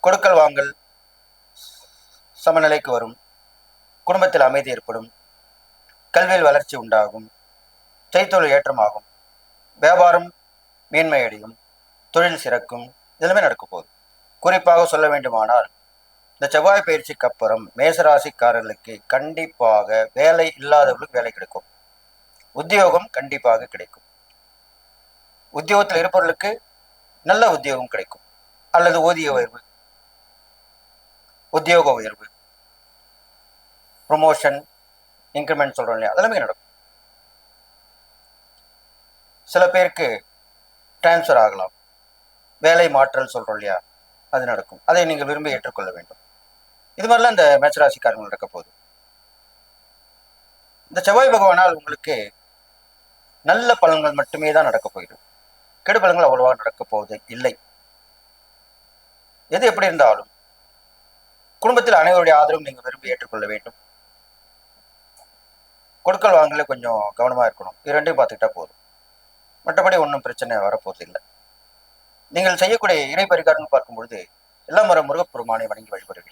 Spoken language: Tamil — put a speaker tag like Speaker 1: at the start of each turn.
Speaker 1: கொடுக்கல் வாங்கல் சமநிலைக்கு வரும். குடும்பத்தில் அமைதி ஏற்படும். கல்வியில் வளர்ச்சி உண்டாகும். செய்தொழில் ஏற்றமாகும். வியாபாரம் மேன்மையடையும். தொழில் சிறக்கும். இதெல்லாமே நடக்க போகுது. குறிப்பாக சொல்ல வேண்டுமானால் இந்த செவ்வாய் பயிற்சிக்கு அப்புறம் மேசராசிக்காரர்களுக்கு கண்டிப்பாக வேலை இல்லாதவர்களுக்கு வேலை கிடைக்கும். உத்தியோகம் கண்டிப்பாக கிடைக்கும். உத்தியோகத்தில் இருப்பவர்களுக்கு நல்ல உத்தியோகம் கிடைக்கும். அல்லது ஊதிய உயர்வு உத்தியோக உயர்வு ப்ரொமோஷன் இன்க்ரிமெண்ட் சொல்றோம் இல்லையா? அதெல்லாமே நடக்கும். சில பேருக்கு டிரான்ஸ்ஃபர் ஆகலாம். வேலை மாற்றல் சொல்றோம் இல்லையா? அது நடக்கும். அதை நீங்கள் விரும்பி ஏற்றுக்கொள்ள வேண்டும். இது மாதிரிலாம் இந்த மேச்சராசிக்காரங்கள் நடக்க போகுது. இந்த செவ்வாய் பகவானால் உங்களுக்கு நல்ல பலன்கள் மட்டுமே தான் நடக்க போயிடும் கெடு பலன்கள் அவ்வளவா நடக்க போவது இல்லை. எது எப்படி இருந்தாலும் குடும்பத்தில் அனைவருடைய ஆதரவும் நீங்கள் விரும்பி ஏற்றுக்கொள்ள வேண்டும். கொடுக்கல் வாங்கல கொஞ்சம் கவனமா இருக்கணும். இது ரெண்டையும் பார்த்துக்கிட்டா போதும். மற்றபடி ஒன்றும் பிரச்சனை வரப்போறது இல்லை. நீங்கள் செய்யக்கூடிய இறை பரிகாரம்னு பார்க்கும் பொழுது எல்லாம் முறை முருகப்பெருமானை வணங்கி வழிபடுவீர்கள்.